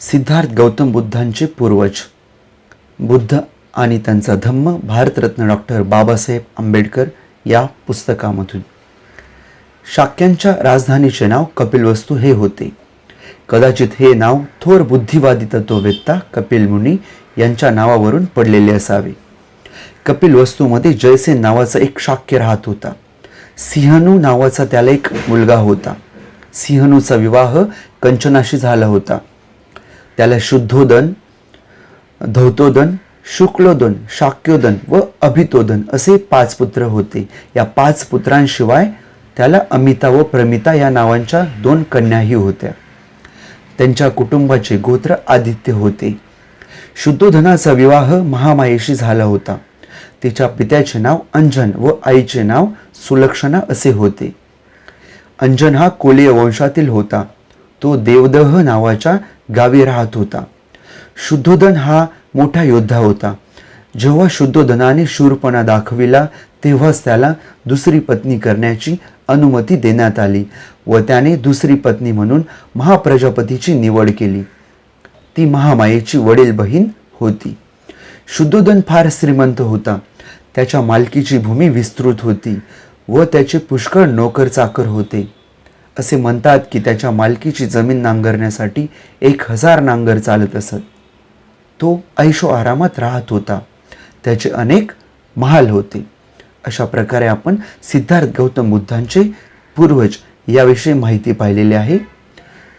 सिद्धार्थ गौतम बुद्धांचे पूर्वज. बुद्ध आणि त्यांचा धम्म भारतरत्न डॉक्टर बाबासाहेब आंबेडकर या पुस्तकामधून. शाक्यांच्या राजधानीचे नाव कपिलवस्तू हे होते. कदाचित हे नाव थोर बुद्धिवादी तत्ववेत्ता कपिल मुनी यांच्या नावावरून पडलेले असावे. कपिल वस्तूमध्ये जयसेन नावाचा एक शाक्य राहत होता. सिंहनू नावाचा त्याला एक मुलगा होता. सिंहनूचा विवाह कंचनाशी झाला होता. त्याला शुद्धोदन धौतोदन शुक्लोदन शाक्योदन व अभितोदन असे पाच पुत्र होते. या पाच पुत्रांशिवाय त्याला अमिता व प्रमिता या नावांच्या दोन कन्याही होत्या. त्यांच्या कुटुंबाचे गोत्र आदित्य होते. शुद्धोधनाचा विवाह महामायेशी झाला होता. तिच्या पित्याचे नाव अंजन व आईचे नाव सुलक्षणा असे होते. अंजन हा कोलीय वंशातील होता. तो देवदह नावाच्या गावी राहत होता. शुद्धोधन हा मोठा योद्धा होता. जेव्हा शुद्धोधनाने शूरपणा दाखविला तेव्हाच त्याला दुसरी पत्नी करण्याची अनुमती देण्यात आली व त्याने दुसरी पत्नी म्हणून महाप्रजापतीची निवड केली. ती महामायेची वडील बहीण होती. शुद्धोधन फार श्रीमंत होता. त्याच्या मालकीची भूमी विस्तृत होती व त्याचे पुष्कळ नोकर चाकर होते. असे म्हणतात की त्याच्या मालकीची जमीन नांगरण्यासाठी एक हजार नांगर चालत असत. तो ऐशो आरामात राहत होता. त्याचे अनेक महाल होते. अशा प्रकारे आपण सिद्धार्थ गौतम बुद्धांचे पूर्वज याविषयी माहिती पाहिलेली आहे.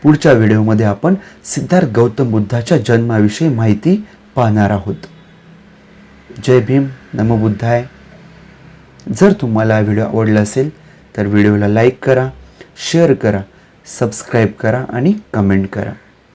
पुढच्या व्हिडिओमध्ये आपण सिद्धार्थ गौतम बुद्धाच्या जन्माविषयी माहिती पाहणार आहोत. जय भीम. नमो बुद्धाय. जर तुम्हाला हा व्हिडिओ आवडला असेल तर व्हिडिओला लाईक करा. शेअर करा सबस्क्राईब करा आणि कमेंट करा.